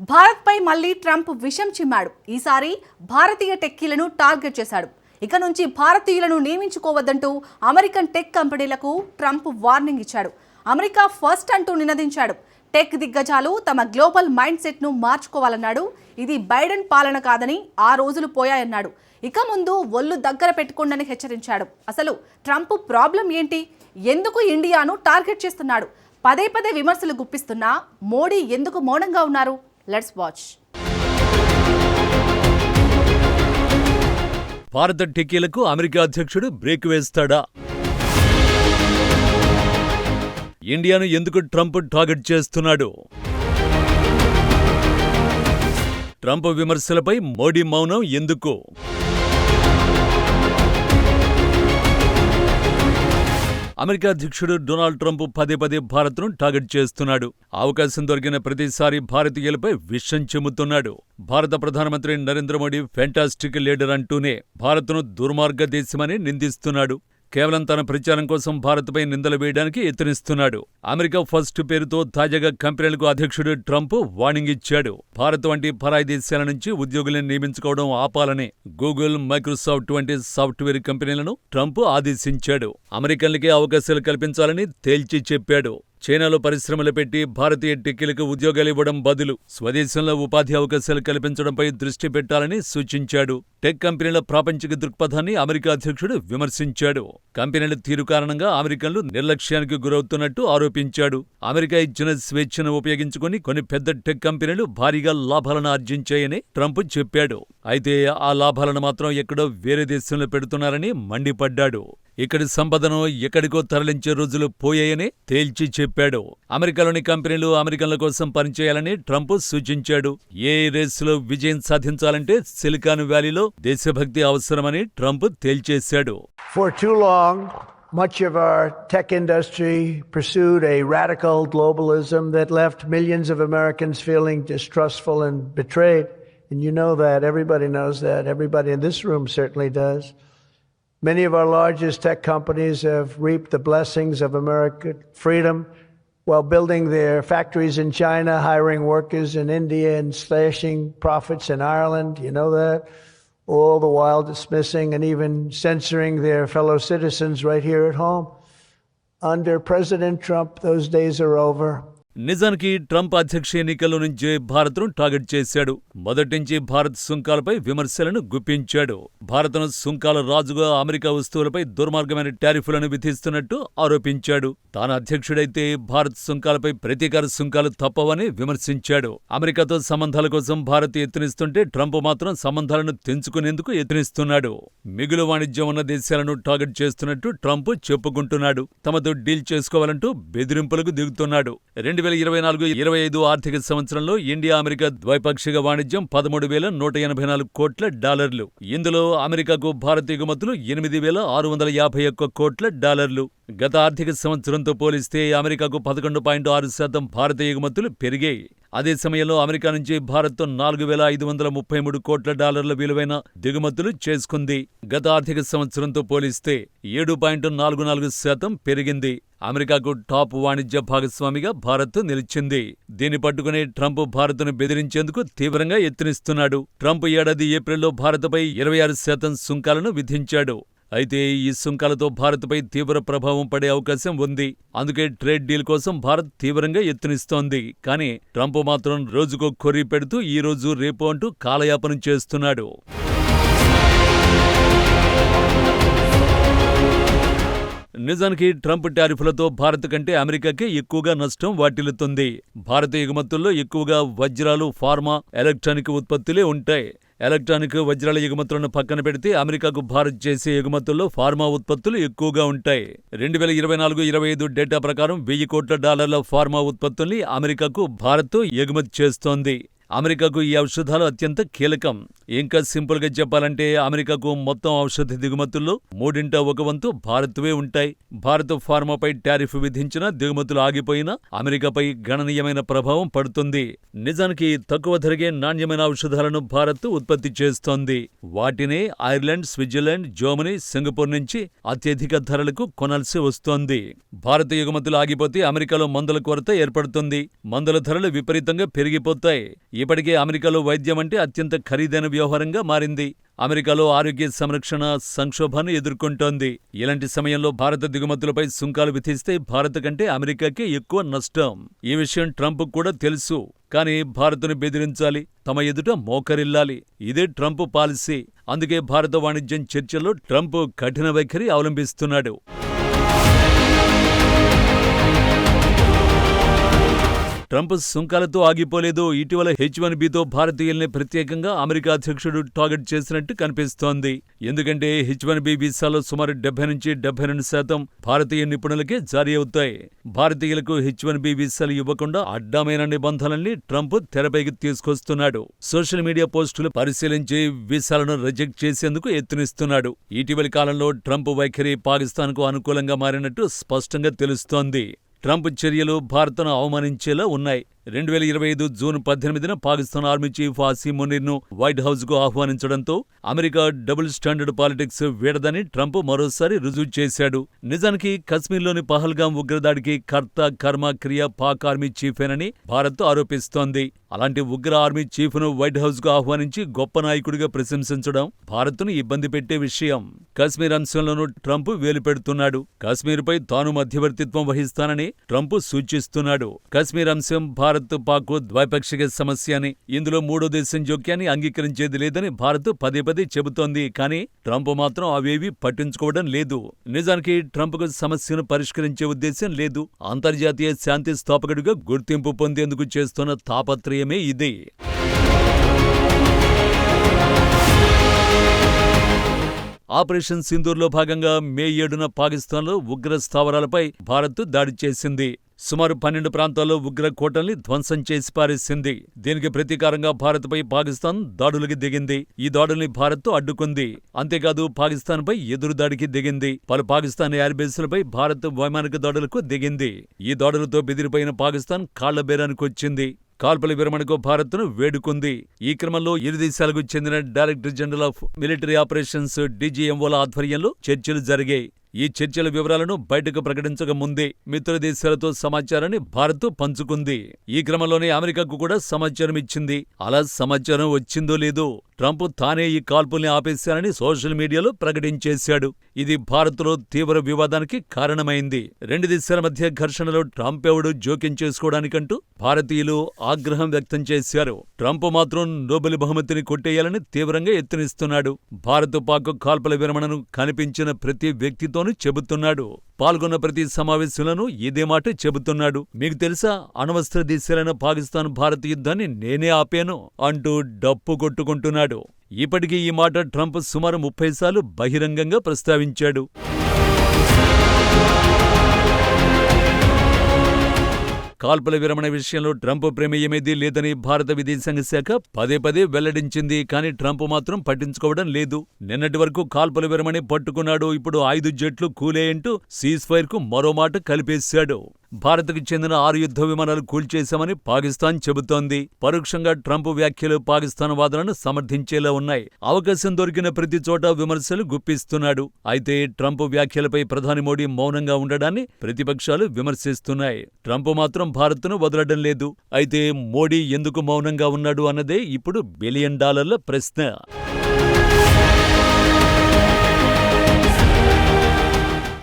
భారత్పై మళ్ళీ ట్రంప్ విషం చిమ్మాడు. ఈసారి భారతీయ టెక్కీలను టార్గెట్ చేశాడు. ఇక నుంచి భారతీయులను నియమించుకోవద్దంటూ అమెరికన్ టెక్ కంపెనీలకు ట్రంప్ వార్నింగ్ ఇచ్చాడు. అమెరికా ఫస్ట్ అంటూ నినదించాడు. టెక్ దిగ్గజాలు తమ గ్లోబల్ మైండ్ సెట్ను మార్చుకోవాలన్నాడు. ఇది బైడెన్ పాలన కాదని ఆ రోజులు పోయాయన్నాడు. ఇక ముందు ఒళ్ళు దగ్గర పెట్టుకోండని హెచ్చరించాడు. అసలు ట్రంప్ ప్రాబ్లం ఏంటి? ఎందుకు ఇండియాను టార్గెట్ చేస్తున్నాడు? పదే పదే విమర్శలు గుప్పిస్తున్నా మోడీ ఎందుకు మౌనంగా ఉన్నారు? Let's watch. భారత టిక్కీలకు అమెరికా అధ్యక్షుడు బ్రేక్ వేస్తాడా? ఇండియాను ఎందుకు ట్రంప్ టార్గెట్ చేస్తున్నాడు? ట్రంప్ విమర్శలపై మోడీ మౌనం ఎందుకు? అమెరికా అధ్యక్షుడు డొనాల్డ్ ట్రంప్ పదే పదే భారత్ను టార్గెట్ చేస్తున్నాడు. అవకాశం దొరికిన ప్రతిసారి భారతీయులపై విషం చెమ్ముతున్నాడు. భారత ప్రధానమంత్రి నరేంద్ర మోడీ ఫెంటాస్టిక్ లీడర్ అంటూనే భారత్ను దుర్మార్గ దేశమని నిందిస్తున్నాడు. కేవలం తన ప్రచారం కోసం భారత్పై నిందలు వేయడానికి యత్నిస్తున్నాడు. అమెరికా ఫస్ట్ పేరుతో తాజాగా కంపెనీలకు అధ్యక్షుడు ట్రంప్ వార్నింగ్ ఇచ్చాడు. భారత్ వంటి పరాయి దేశాల నుంచి ఉద్యోగులను నియమించుకోవడం ఆపాలని గూగుల్ మైక్రోసాఫ్ట్ వంటి సాఫ్ట్వేర్ కంపెనీలను ట్రంప్ ఆదేశించాడు. అమెరికన్లకే అవకాశాలు కల్పించాలని తేల్చి చెప్పాడు. చైనాలో పరిశ్రమలు పెట్టి భారతీయ టెక్కీలకు ఉద్యోగాలు ఇవ్వడం బదులు స్వదేశంలో ఉపాధి అవకాశాలు కల్పించడంపై దృష్టి పెట్టాలని సూచించాడు. టెక్ కంపెనీల ప్రాపంచిక దృక్పథాన్ని అమెరికా అధ్యక్షుడు విమర్శించాడు. కంపెనీల తీరు కారణంగా అమెరికన్లు నిర్లక్ష్యానికి గురవుతున్నట్టు ఆరోపించాడు. అమెరికా ఇచ్చిన స్వేచ్ఛను ఉపయోగించుకుని కొన్ని పెద్ద టెక్ కంపెనీలు భారీగా లాభాలను ఆర్జించాయని ట్రంప్ చెప్పాడు. అయితే ఆ లాభాలను మాత్రం ఎక్కడో వేరే దేశంలో పెడుతున్నారని మండిపడ్డాడు. ఇక్కడి సంపదను ఎక్కడికో తరలించే రోజులు పోయాయని తేల్చి చెప్పాడు అమెరికాలోని కంపెనీలు అమెరికన్ల కోసం పనిచేయాలని ట్రంప్ సూచించాడు ఏ రేసులో విజయం సాధించాలంటే సిలికాన్ వ్యాలీలో దేశభక్తి అవసరమని ట్రంప్ తేల్చేశాడు For too long, much of our tech industry pursued a radical globalism that left millions of Americans feeling distrustful and betrayed. And you know that. Everybody knows that. Everybody in this room certainly does. Many of our largest tech companies have reaped the blessings of American freedom while building their factories in China, hiring workers in India, and slashing profits in Ireland. You know that? all the while dismissing and even censoring their fellow citizens right here at home. Under President Trump, those days are over. నిజానికి Trump అధ్యక్ష ఎన్నికల నుంచే భారత్ను target చేశాడు. మొదటించి భారత్ సుంకాలపై విమర్శలను గుప్పించాడు. భారత్ను సుంకాల రాజుగా అమెరికా వస్తువులపై దుర్మార్గమైన టారిఫ్లను విధిస్తున్నట్టు ఆరోపించాడు. తాను అధ్యక్షుడైతే భారత్ సుంకాలపై ప్రతీకార సుంకాలు తప్పవని విమర్శించాడు. అమెరికాతో సంబంధాల కోసం భారత్ యత్నిస్తుంటే ట్రంప్ మాత్రం సంబంధాలను తెంచుకునేందుకు యత్నిస్తున్నాడు. మిగులు వాణిజ్యం ఉన్న దేశాలను టార్గెట్ చేస్తున్నట్టు ట్రంప్ చెప్పుకుంటున్నాడు. తమతో డీల్ చేసుకోవాలంటూ బెదిరింపులకు దిగుతున్నాడు. రెండు వేల ఇరవై నాలుగు ఇరవై ఐదు ఆర్థిక సంవత్సరంలో ఇండియా అమెరికా ద్వైపాక్షిక వాణిజ్యం పదమూడు వేల నూట ఎనభై నాలుగు కోట్ల డాలర్లు. ఇందులో అమెరికాకు భారత ఎగుమతులు ఎనిమిది వేల ఆరు వందల యాభై ఒక్క కోట్ల డాలర్లు. గత ఆర్థిక సంవత్సరంతో పోలిస్తే అమెరికాకు పదకొండు పాయింట్ ఆరు శాతం భారత ఎగుమతులు పెరిగాయి. అదే సమయంలో అమెరికా నుంచి భారత్తో నాలుగు వేల ఐదు వందల ముప్పై మూడు కోట్ల డాలర్ల విలువైన దిగుమతులు చేసుకుంది. గత ఆర్థిక సంవత్సరంతో పోలిస్తే ఏడు పాయింట్ నాలుగు నాలుగు శాతం పెరిగింది. అమెరికాకు టాప్ వాణిజ్య భాగస్వామిగా భారత్ నిలిచింది. దీన్ని పట్టుకునే ట్రంప్ భారత్ను బెదిరించేందుకు తీవ్రంగా యత్నిస్తున్నాడు. ట్రంప్ ఏడాది ఏప్రిల్లో భారత్పై ఇరవై ఆరు శాతం సుంకాలను విధించాడు. అయితే ఈ సుంకాలతో భారత్పై తీవ్ర ప్రభావం పడే అవకాశం ఉంది. అందుకే ట్రేడ్ డీల్ కోసం భారత్ తీవ్రంగా యత్నిస్తోంది. కానీ ట్రంప్ మాత్రం రోజుకో కొర్రీ పెడుతూ ఈ రోజు రేపు అంటూ కాలయాపన చేస్తున్నాడు. నిజానికి ట్రంప్ టారిఫ్లతో భారత్ కంటే అమెరికాకే ఎక్కువగా నష్టం వాటిల్లుతుంది. భారత ఎగుమతుల్లో ఎక్కువగా వజ్రాలు ఫార్మా ఎలక్ట్రానిక్ ఉత్పత్తులే ఉంటాయి. ఎలక్ట్రానిక్ వజ్రాల ఎగుమతులను పక్కన పెడితే అమెరికాకు భారత్ చేసే ఎగుమతుల్లో ఫార్మా ఉత్పత్తులు ఎక్కువగా ఉంటాయి. రెండు వేల ఇరవై నాలుగు ఇరవై ఐదు డేటా ప్రకారం వెయ్యి కోట్ల డాలర్ల ఫార్మా ఉత్పత్తుల్ని అమెరికాకు భారత్ ఎగుమతి చేస్తోంది. అమెరికాకు ఈ ఔషధాలు అత్యంత కీలకం. ఇంకా సింపుల్గా చెప్పాలంటే అమెరికాకు మొత్తం ఔషధ దిగుమతుల్లో మూడింట ఒక వంతు భారత్వే ఉంటాయి. భారత్ ఫార్మాపై టారిఫ్ విధించిన దిగుమతులు ఆగిపోయినా అమెరికాపై గణనీయమైన ప్రభావం పడుతుంది. నిజానికి తక్కువ ధరగే నాణ్యమైన ఔషధాలను భారత్ ఉత్పత్తి చేస్తోంది. వాటినే ఐర్లాండ్ స్విట్జర్లాండ్ జర్మనీ సింగపూర్ నుంచి అత్యధిక ధరలకు కొనాల్సి వస్తోంది. భారత ఎగుమతులు ఆగిపోతే అమెరికాలో మందుల కొరత ఏర్పడుతుంది. మందుల ధరలు విపరీతంగా పెరిగిపోతాయి. ఇప్పటికే అమెరికాలో వైద్యం అంటే అత్యంత ఖరీదైన వ్యవహారంగా మారింది. అమెరికాలో ఆరోగ్య సంరక్షణ సంక్షోభాన్ని ఎదుర్కొంటోంది. ఇలాంటి సమయంలో భారత దిగుమతులపై సుంకాలు విధిస్తే భారత్ కంటే అమెరికాకే ఎక్కువ నష్టం. ఈ విషయం ట్రంప్ కూడా తెలుసు. కానీ భారత్ను బెదిరించాలి తమ ఎదుట మోకరిల్లాలి. ఇదే ట్రంప్ పాలసీ. అందుకే భారత వాణిజ్యం చర్చల్లో ట్రంప్ కఠిన వైఖరి అవలంబిస్తున్నాడు. ట్రంప్ సుంకాలతో ఆగిపోలేదు. ఇటీవల హెచ్ వన్ బితో భారతీయుల్ని ప్రత్యేకంగా అమెరికా అధ్యక్షుడు టార్గెట్ చేసినట్టు కనిపిస్తోంది. ఎందుకంటే హెచ్ వన్ బి వీసాలో సుమారు డెబ్బై నుంచి డెబ్బై రెండు శాతం భారతీయ నిపుణులకే జారీ అవుతాయి. భారతీయులకు హెచ్ వన్ బి వీసాలు ఇవ్వకుండా అడ్డమైన నిబంధనల్ని ట్రంప్ తెరపైకి తీసుకొస్తున్నాడు. సోషల్ మీడియా పోస్టులు పరిశీలించి వీసాలను రిజెక్ట్ చేసేందుకు ఎత్తునిస్తున్నాడు ఇటీవలి కాలంలో ట్రంప్ వైఖరి పాకిస్తాన్కు అనుకూలంగా మారినట్టు స్పష్టంగా తెలుస్తోంది. ట్రంప్ చర్యలు భారత్ను అవమానించేలా ఉన్నాయి. రెండు వేల ఇరవై ఐదు జూన్ పద్దెనిమిదిన పాకిస్తాన్ ఆర్మీ చీఫ్ ఆసీ మునీర్ను వైట్ హౌస్కు ఆహ్వానించడంతో అమెరికా డబుల్ స్టాండర్డ్ పాలిటిక్స్ వీడదని ట్రంప్ మరోసారి రుజువు చేశాడు. నిజానికి కశ్మీర్లోని పహల్గాం ఉగ్రదాడికి కర్త కర్మ క్రియ పాక్ ఆర్మీ చీఫేనని భారత్ ఆరోపిస్తోంది. అలాంటి ఉగ్ర ఆర్మీ చీఫ్ను వైట్ హౌస్కు ఆహ్వానించి గొప్ప నాయకుడిగా ప్రశంసించడం భారత్ను ఇబ్బంది పెట్టే విషయం. కశ్మీర్ అంశంలోనూ ట్రంప్ వేలు పెడుతున్నాడు. కశ్మీర్పై తాను మధ్యవర్తిత్వం వహిస్తానని ట్రంప్ సూచిస్తున్నాడు. కశ్మీర్ అంశం భారత్ పాక్ ద్వైపాక్షిక సమస్య అని ఇందులో మూడో దేశం జోక్యాన్ని అంగీకరించేది లేదని భారత్ పదే పదే చెబుతోంది. కానీ ట్రంప్ మాత్రం అవేవి పట్టించుకోవడం లేదు. నిజానికి ట్రంప్కు సమస్యను పరిష్కరించే ఉద్దేశం లేదు. అంతర్జాతీయ శాంతి స్థాపకుడిగా గుర్తింపు పొందేందుకు చేస్తున్న తాపత్రయమే ఇది. ఆపరేషన్ సింధూర్లో భాగంగా మే ఏడున పాకిస్తాన్లో ఉగ్ర స్థావరాలపై భారత్ దాడి చేసింది. సుమారు పన్నెండు ప్రాంతాల్లో ఉగ్ర కోటల్ని ధ్వంసం చేసి పారేసింది. దీనికి ప్రతీకారంగా భారత్పై పాకిస్తాన్ దాడులకి దిగింది. ఈ దాడుల్ని భారత్ అడ్డుకుంది. అంతేకాదు పాకిస్తాన్పై ఎదురుదాడికి దిగింది. పలు పాకిస్తాన్ ఎయిర్బేస్లపై భారత్ వైమానిక దాడులకు దిగింది. ఈ దాడులతో బెదిరిపోయిన పాకిస్తాన్ కాళ్ళ బేరానికి వచ్చింది. కాల్పుల విరమణకు భారత్ను వేడుకుంది. ఈ క్రమంలో ఇరు దేశాలకు చెందిన director general of military operations డీజీఎంఓల ఆధ్వర్యంలో చర్చలు జరిగాయి. ఈ చర్చల వివరాలను బయటకు ప్రకటించక ముందే మిత్ర దేశాలతో సమాచారాన్ని భారత్ పంచుకుంది. ఈ క్రమంలోనే అమెరికాకు కూడా సమాచారం ఇచ్చింది. అలా సమాచారం వచ్చిందో లేదో ట్రంప్ తానే ఈ కాల్పుల్ని ఆపేశానని సోషల్ మీడియాలో ప్రకటించేశాడు. ఇది భారత్లో తీవ్ర వివాదానికి కారణమైంది. రెండు దేశాల మధ్య ఘర్షణలో ట్రంప్ ఎవడు జోక్యం చేసుకోవడానికంటూ భారతీయులు ఆగ్రహం వ్యక్తం చేశారు. ట్రంప్ మాత్రం నోబెల్ బహుమతిని కొట్టేయాలని తీవ్రంగా ఎత్తునిస్తున్నాడు భారత్ పాక్ కాల్పుల విరమణను కనిపించిన ప్రతి వ్యక్తితోనూ చెబుతున్నాడు. పాల్గొన్న ప్రతి సమావేశంలోనూ ఇదే మాట చెబుతున్నాడు. మీకు తెలుసా అణవస్త్ర దేశాలైన పాకిస్తాన్ భారత్ యుద్ధాన్ని నేనే ఆపాను అంటూ డప్పు కొట్టుకుంటున్నాడు. ఇప్పటికీ ఈ మాట ట్రంప్ సుమారు ముప్పై సార్లు బహిరంగంగా ప్రస్తావించాడు. కాల్పుల విరమణ విషయంలో ట్రంప్ ప్రమేయమేదీ లేదని భారత విదేశాంగ శాఖ పదే పదే వెల్లడించింది కానీ ట్రంప్ మాత్రం పట్టించుకోవడం లేదు. నిన్నటి వరకు కాల్పుల విరమణి పట్టుకున్నాడు ఇప్పుడు ఐదు జట్లు కూలేయంటూ సీజ్ ఫైర్కు మరో మాట కలిపేశాడు. భారత్కు చెందిన ఆరు యుద్ధ విమానాలు కూల్చేశామని పాకిస్తాన్ చెబుతోంది. పరోక్షంగా ట్రంప్ వ్యాఖ్యలు పాకిస్తాన్ వాదనను సమర్థించేలా ఉన్నాయి. అవకాశం దొరికిన ప్రతి చోట విమర్శలు గుప్పిస్తున్నాడు. అయితే ట్రంప్ వ్యాఖ్యలపై ప్రధాని మోడీ మౌనంగా ఉండడాన్ని ప్రతిపక్షాలు విమర్శిస్తున్నాయి. ట్రంప్ మాత్రం భారత్ను వదలడం లేదు. అయితే మోడీ ఎందుకు మౌనంగా ఉన్నాడు అన్నదే ఇప్పుడు బిలియన్ డాలర్ల ప్రశ్న.